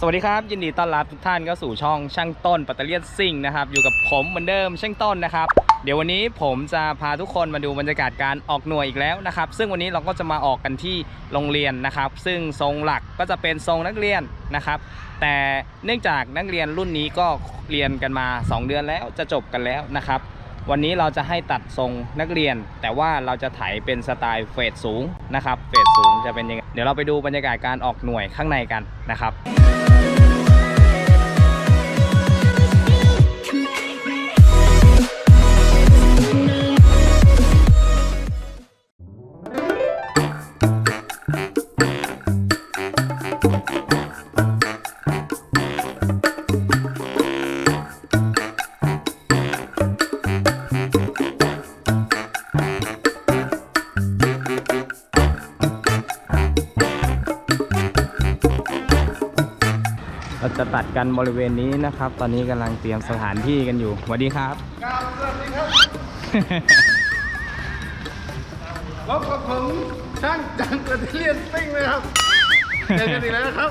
สวัสดีครับ ยินดีต้อนรับทุกท่านเข้าสู่ช่องช่างต้นปัตเตเลียนซิ่งนะครับอยู่กับผมเหมือนเดิมช่างต้นนะครับ เดี๋ยววันนี้ผมจะพาทุกคนมาดูบรรยากาศการออกหน่วยอีกแล้วนะครับ ซึ่งวันนี้เราก็จะมาออกกันที่โรงเรียนนะครับ ซึ่งทรงหลักก็จะเป็นทรงนักเรียนนะครับ แต่เนื่องจากนักเรียนรุ่นนี้ก็เรียนกันมา 2 เดือนแล้วจะจบกันแล้วนะครับ วันนี้เราจะให้ตัดทรงนักเรียน แต่ว่าเราจะถ่ายเป็นสไตล์เฟดสูงนะครับเฟดสูงจะเป็นยังไงเดี๋ยวเราไปดูบรรยากาศการออกหน่วยข้างในกันนะครับ เราจะตัดกันบริเวณนี้นะครับ ตอนนี้กำลังเตรียมสถานที่กันอยู่สวัสดีครับครับสวัสดีครับพบกับผมช่างจังกระเทียนปิ้งเลยครับเจอกันอีกแล้วนะครับ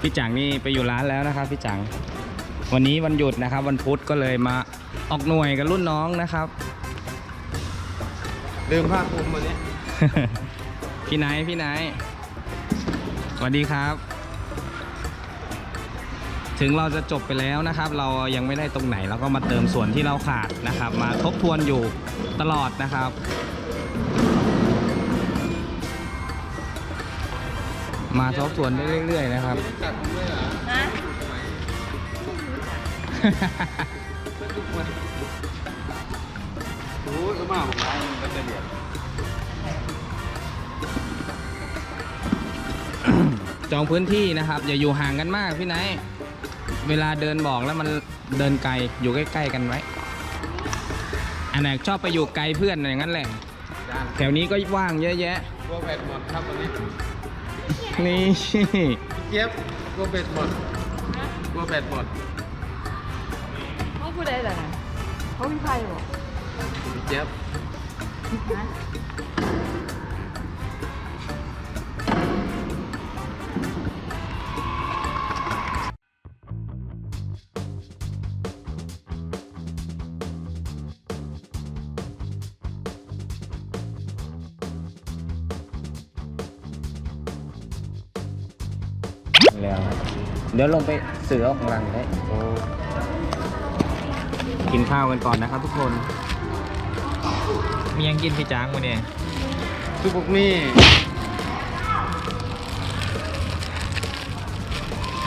พี่จังนี่ไปอยู่ร้านแล้วนะครับ พี่จัง วันนี้วันหยุดนะครับ วันพุธก็เลยมาออกหน่วยกับรุ่นน้องนะครับลืมผ้าคลุมวันนี้ พี่ไนท์พี่ไนท์ สวัสดีครับ ถึงเราจะจบไปแล้วนะครับ เรายังไม่ได้ตรงไหนเราก็มาเติมส่วนที่เราขาดนะครับ มาทบทวนอยู่ตลอดนะครับมาทบทวนได้เรื่อย ๆ นะครับจัดผมเลยเหรอฮะโอ้ยก็มาผมร้านมันจะเดียด จองพื้นที่นะครับ อย่าอยู่ห่างกันมากพี่ไนท์เวลาเดินบอกแล้วมันเดินไกลอยู่ใกล้ ๆ กันไว้ อันไหนชอบไปอยู่ไกลเพื่อนอย่างนั้นแหละด้านแถวนี้ก็ว่างเยอะแยะกลัวแบตหมดครับวันนี้นี่พี่เจี๊ยบกลัวแบตหมดกลัวแบตหมดเขาพูดอะไรล่ะเขาพี่ไพ่บอกพี่เจี๊ยบ ดี๋ยวลงไปเสือของรังได้โอ้กินข้าวกันก่อนนะครับทุกคน มียังกินพี่จ้างวันนี้คือพวกนี้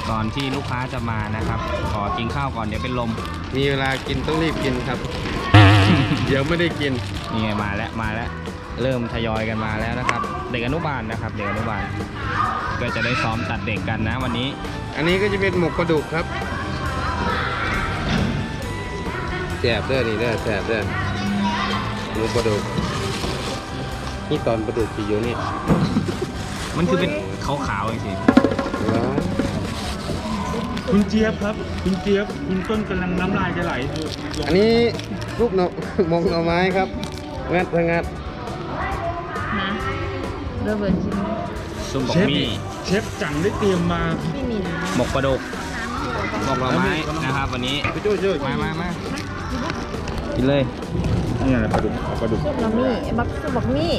ก่อนที่ลูกค้าจะมานะครับ ขอกินข้าวก่อนเดี๋ยวเป็นลม มีเวลากินต้องรีบกินครับ เดี๋ยวไม่ได้กิน นี่ไงมาแล้วมาแล้ว เริ่มทยอยกันมาแล้วนะครับ เด็กอนุบาลนะครับ เด็กอนุบาล ก็จะได้ซ้อมตัดเด็กกันนะวันนี้ อันนี้ก็จะเป็นหมกปลาดุกครับแสบเด้อนี่เด้อแสบเด้อหมกปลาดุกนี่ตอนปลาดุกที่อยู่นี่มันคือเป็นขาวๆจริงว้าวคุณเจี๊ยบครับ คุณเจี๊ยบ คุณต้นกำลังน้ำลายจะไหลลงอันนี้ลูกหน่อหมกหน่อไม้ครับงัดงัดนะเบอร์เบิร์นชิมๆ ซุปบเชกฟมี่เชฟจังได้เตรียมมาพี่มินหมกปลาดุกหมกหน่อไม้นะครับ วันนี้ไปช่วยช่วยมามามากินเลยนี่อะไรปลาดุกเอาปลาดุกซุปน้ำมี่บักซุปบักมี่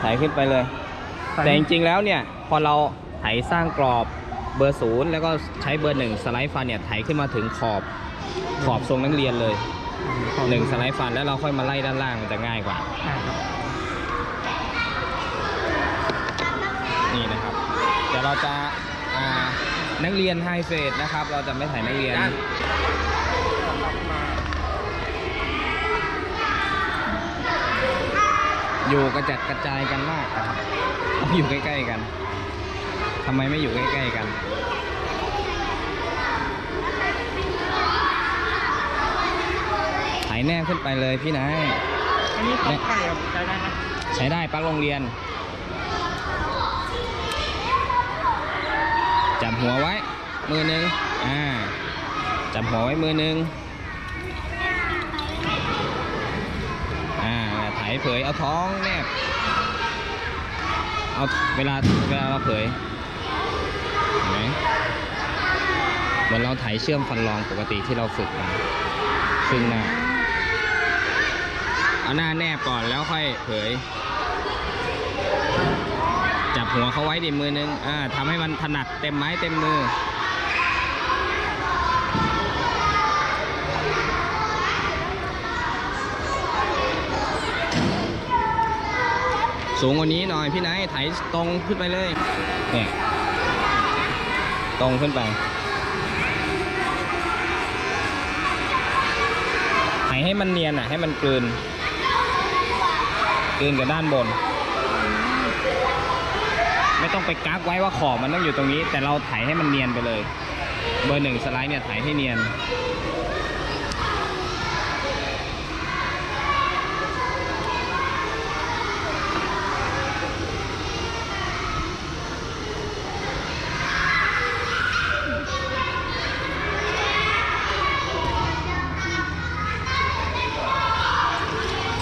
ไถขึ้นไปเลย แต่จริงๆแล้วเนี่ยพอเราไถสร้างกรอบเบอร์ศูนย์แล้วก็ใช้เบอร์หนึ่งสไลด์ฟันเนี่ยไถขึ้นมาถึงขอบขอบทรงนักเรียนเลยหนึ่งสไลด์ฟันแล้วเราค่อยมาไล่ด้านล่างมันจะง่ายกว่าอ่าครับนี่นะครับ เดี๋ยวเราจะอ่านักเรียนไฮเฟสนะครับ เราจะไม่ถ่ายนักเรียน อยู่กระจัดกระจายกันมากนะครับต้องอยู่ใกล้ๆกันทำไมไม่อยู่ใกล้ๆกันถ่ายแนบขึ้นไปเลยพี่นายอันนี้ต้องไก่ครับใช้ได้ไหมใช้ได้ปลั๊กโรงเรียน จับหัวไว้มือหนึ่งอ่าจับหัวไว้มือหนึ่ง ไถเผยเอาท้องแนบเอาเวลาเวลาเราเผยเห็นไหมเหมือนเราไถเชื่อมฟันรองปกติที่เราฝึกกันครึ่งหน้าเอาหน้าแนบก่อนแล้วค่อยเผย จับหัวเขาไว้ดิมือนึงอ่าทำให้มันถนัดเต็มไม้เต็มมือ สูงกว่านี้หน่อยพี่ไนท์ไถตรงขึ้นไปเลยเนี่ยตรงขึ้นไปไถให้มันเนียนอะ ให้มันกลืนกลืนกับด้านบน ไม่ต้องไปกักไว้ว่าขอบมันต้องอยู่ตรงนี้ แต่เราไถให้มันเนียนไปเลย เบอร์หนึ่งสไลด์เนี่ยไถให้เนียน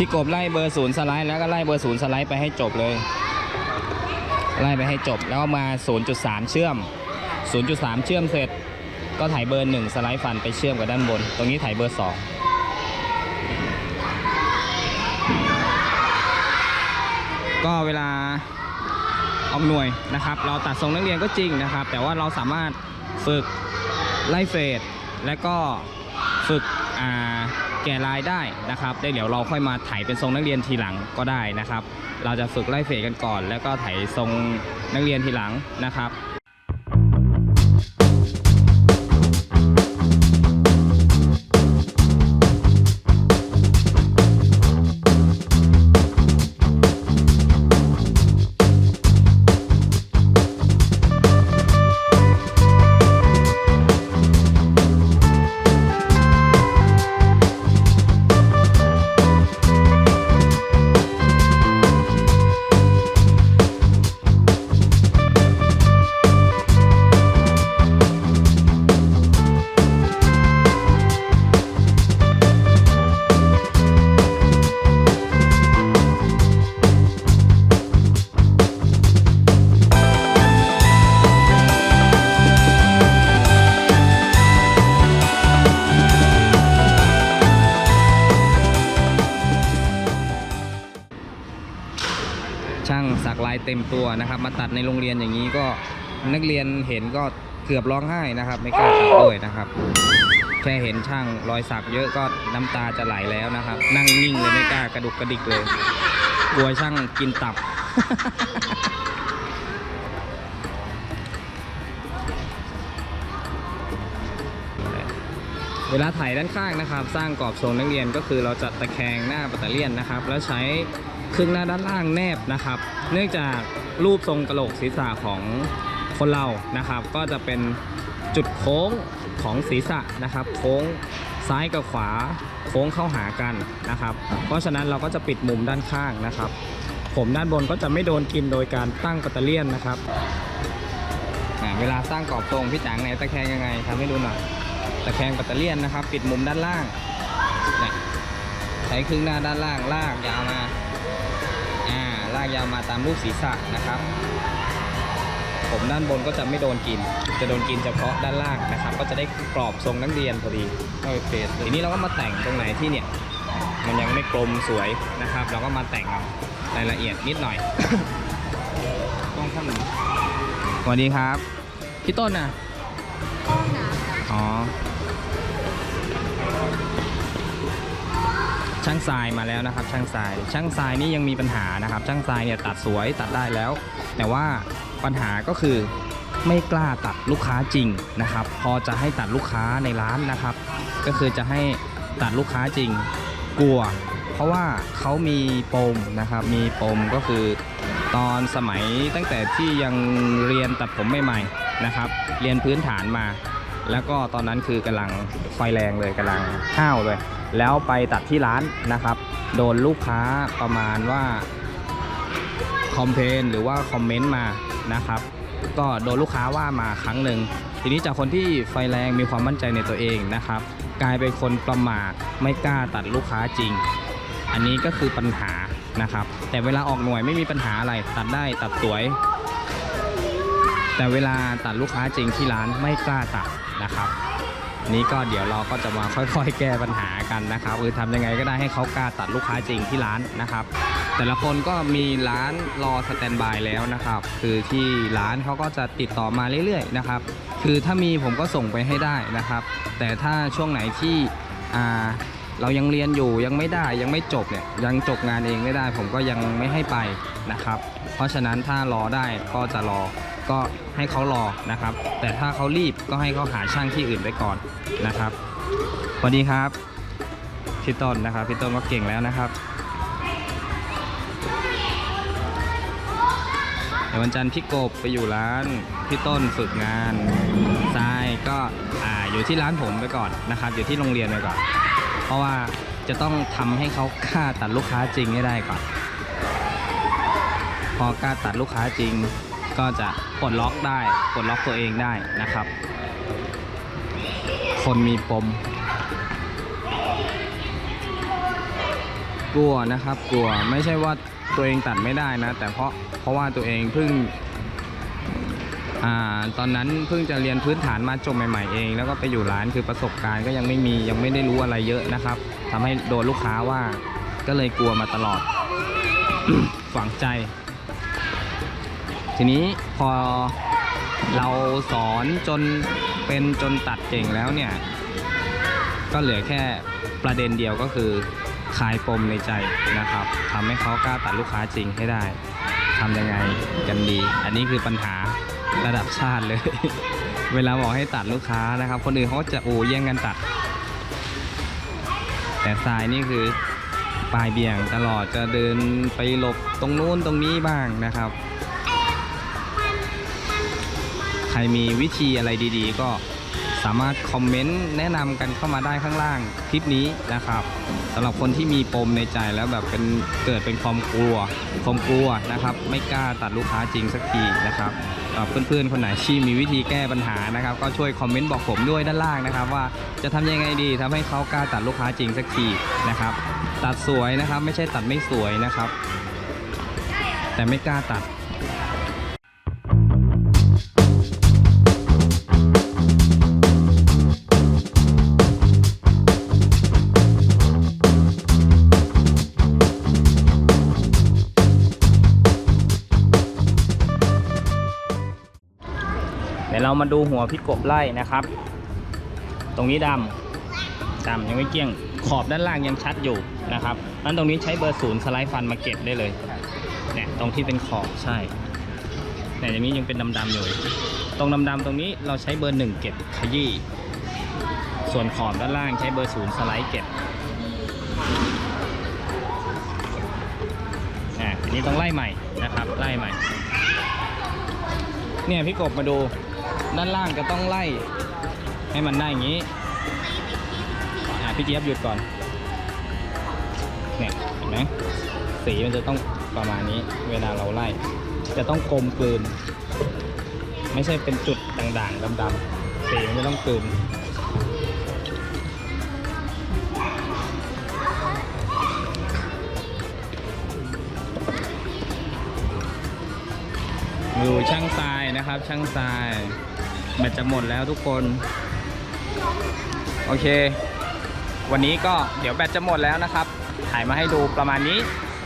พี่กบไล่เบอร์ศูนย์สไลด์แล้วก็ไล่เบอร์ศูนย์สไลด์ไปให้จบเลย ไล่ไปให้จบแล้วก็มา 0.3 เชื่อม 0.3 เชื่อมเสร็จ ก็ถ่ายเบอร์1สไลด์ฟันไปเชื่อมกับด้านบน ตรงนี้ถ่ายเบอร์2ก็เวลาออกหน่วยนะครับ เราตัดทรงนักเรียนก็จริงนะครับ แต่ว่าเราสามารถฝึกไล่เฟดและก็ฝึกอ่า ก่ลายได้นะครับได้เดี๋ยวเราค่อยมาถ่ายเป็นทรงนักเรียนทีหลังก็ได้นะครับ เราจะฝึกไล่เฟดกันก่อน แล้วก็ถ่ายทรงนักเรียนทีหลังนะครับ เต็มตัวนะครับ มาตัดในโรงเรียนอย่างนี้ก็นักเรียนเห็นก็เกือบร้องไห้นะครับ ไม่กล้าตัดด้วยนะครับ แค่เห็นช่างรอยสักเยอะก็น้ำตาจะไหลแล้วนะครับ นั่งนิ่งเลยไม่กล้ากระดุกกระดิกเลย กลัวช่างกินตับ เวลาถ่ายด้านข้างนะครับ สร้างกรอบทรงนักเรียนก็คือเราจะตะแคงหน้าปัตเตอร์เลียนนะครับ แล้วใช้ครึ่งหน้าด้านล่างแนบนะครับ เนื่องจากรูปทรงกระโหลกศีรษะของคนเรานะครับ ก็จะเป็นจุดโค้งของศีรษะนะครับ โค้งซ้ายกับขวาโค้งเข้าหากันนะครับ เพราะฉะนั้นเราก็จะปิดมุมด้านข้างนะครับ ผมด้านบนก็จะไม่โดนกินโดยการตั้งปัตเตอร์เลียนนะครับเวลาสร้างกรอบทรงพี่จังไหนตะแคงยังไงทำให้ดูหน่อย ตะแคงปัตเตอร์เลียนนะครับ ปิดมุมด้านล่างเนี่ยใช้ครึ่งหน้าด้านล่างลากยาวมาอ่าลากยาวมาตามรูปศีรษะนะครับ ผมด้านบนก็จะไม่โดนกิน จะโดนกินเฉพาะด้านล่างนะครับ ก็จะได้กรอบทรงนักเรียนพอดีเอาไปเฟสทีนี้เราก็มาแต่งตรงไหนที่เนี่ยมันยังไม่กลมสวยนะครับ เราก็มาแต่งรายละเอียดนิดหน่อยต้องข้างหนึ่งสวัสดีครับ พี่ต้นนะห้องน้ำอ๋อ ช่างทรายมาแล้วนะครับ ช่างทราย ช่างทรายนี่ยังมีปัญหานะครับ ช่างทรายเนี่ยตัดสวยตัดได้แล้ว แต่ว่าปัญหาก็คือไม่กล้าตัดลูกค้าจริงนะครับ พอจะให้ตัดลูกค้าในร้านนะครับ ก็คือจะให้ตัดลูกค้าจริงกลัว เพราะว่าเขามีปมนะครับ มีปมก็คือตอนสมัยตั้งแต่ที่ยังเรียนตัดผมใหม่ๆนะครับ เรียนพื้นฐานมา แล้วก็ตอนนั้นคือกำลังไฟแรงเลยกำลังห้าวเลย แล้วไปตัดที่ร้านนะครับ โดนลูกค้าประมาณว่าคอมเพนหรือว่าคอมเมนต์มานะครับ ก็โดนลูกค้าว่ามาครั้งหนึ่งทีนี้จากคนที่ไฟแรงมีความมั่นใจในตัวเองนะครับ กลายเป็นคนประมาทไม่กล้าตัดลูกค้าจริง อันนี้ก็คือปัญหานะครับ แต่เวลาออกหน่วยไม่มีปัญหาอะไรตัดได้ตัดสวย แต่เวลาตัดลูกค้าจริงที่ร้านไม่กล้าตัดนะครับ นี้ก็เดี๋ยวเราก็จะมาค่อยๆ แก้ปัญหา กันนะครับคือทำยังไงก็ได้ให้เขากล้าตัดลูกค้าจริงที่ร้านนะครับ แต่ละคนก็มีร้านรอสแตนบายแล้วนะครับ คือที่ร้านเขาก็จะติดต่อมาเรื่อยๆนะครับ คือถ้ามีผมก็ส่งไปให้ได้นะครับ แต่ถ้าช่วงไหนที่อ่าเรายังเรียนอยู่ยังไม่ได้ยังไม่จบเนี่ยยังจบงานเองไม่ได้ ผมก็ยังไม่ให้ไปนะครับ เพราะฉะนั้นถ้ารอได้ก็จะรอก็ให้เขารอนะครับ แต่ถ้าเขารีบก็ให้เขาหาช่างที่อื่นไปก่อนนะครับสวัสดีครับ พี่ต้นนะครับพี่ต้นก็เก่งแล้วนะครับเดี๋ยววันจันทร์พี่กบไปอยู่ร้านพี่ต้นฝึกงานทรายก็อ่าอยู่ที่ร้านผมไปก่อนนะครับอยู่ที่โรงเรียนไปก่อน เพราะว่าจะต้องทำให้เขากล้าตัดลูกค้าจริงให้ได้ก่อน พอกล้าตัดลูกค้าจริง ก็จะปลดล็อกได้ปลดล็อกตัวเองได้นะครับ คนมีปม กลัวนะครับ กลัวไม่ใช่ว่าตัวเองตัดไม่ได้นะ แต่เพราะเพราะว่าตัวเองเพิ่งอ่าตอนนั้นเพิ่งจะเรียนพื้นฐานมาจบใหม่ๆเอง แล้วก็ไปอยู่ร้านคือประสบการณ์ก็ยังไม่มียังไม่ได้รู้อะไรเยอะนะครับทำให้โดนลูกค้าว่าก็เลยกลัวมาตลอด ฝังใจ ทีนี้พอเราสอนจนเป็นจนตัดเก่งแล้วเนี่ย ก็เหลือแค่ประเด็นเดียวก็คือ คลายปมในใจนะครับทำให้เขากล้าตัดลูกค้าจริงให้ได้ทำยังไงกันดี อันนี้คือปัญหาระดับชาติเลย เวลาบอกให้ตัดลูกค้านะครับ คนอื่นเขาจะโอ้แย่งกันตัด แต่ทรายนี่คือปลายเบี่ยงตลอดจะเดินไปหลบตรงนู้นตรงนี้บ้างนะครับ ใครมีวิธีอะไรดี ๆ ก็ สามารถคอมเมนต์แนะนำกันเข้ามาได้ข้างล่างคลิปนี้นะครับสำหรับคนที่มีปมในใจแล้วแบบเป็นเกิดเป็นความกลัวความกลัวนะครับ ไม่กล้าตัดลูกค้าจริงสักทีนะครับเพื่อนๆคนไหนที่มีวิธีแก้ปัญหานะครับ ก็ช่วยคอมเมนต์บอกผมด้วยด้านล่างนะครับ ว่าจะทำยังไงดีทำให้เขากล้าตัดลูกค้าจริงสักทีนะครับ ตัดสวยนะครับ ไม่ใช่ตัดไม่สวยนะครับ แต่ไม่กล้าตัด ดี๋ยวเรามาดูหัวพี่กบไล่นะครับ ตรงนี้ดำดำยังไม่เกี้ยง ขอบด้านล่างยังชัดอยู่นะครับนั้นตรงนี้ใช้เบอร์ศูนย์สไลด์ฟันมาเก็บได้เลยเนี่ยตรงที่เป็นขอบใช่เนี่ยอย่างนี้ยังเป็นดำๆอยู่ ตรงดำๆตรงนี้เราใช้เบอร์หนึ่งเก็บขยี้ ส่วนขอบด้านล่างใช้เบอร์ศูนย์สไลด์เก็บอะทีนี้ต้องไล่ใหม่นะครับ ไล่ใหม่ เนี่ยพี่กบมาดู ด้านล่างจะต้องไล่ ให้มันได้อย่างนี้อ่าพี่เจี๊ยบหยุดก่อนเนี่ยเห็นไหมสีมันจะต้องประมาณนี้ เวลาเราไล่ จะต้องกลมกลืน ไม่ใช่เป็นจุดด่างๆดำๆสีมันจะต้องกลืน อยู่ช่างทรายนะครับ ช่างทรายแบตจะหมดแล้วทุกคน โอเค วันนี้ก็เดี๋ยวแบตจะหมดแล้วนะครับ ถ่ายมาให้ดูประมาณนี้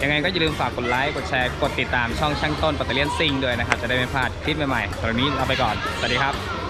ยังไงก็อย่าลืมฝากกดไลค์กดแชร์กดติดตามช่องช่างต้นปัตเตอร์เลียนซิงด้วยนะครับ จะได้ไม่พลาดคลิปใหม่ๆตอนนี้เราไปก่อน สวัสดีครับ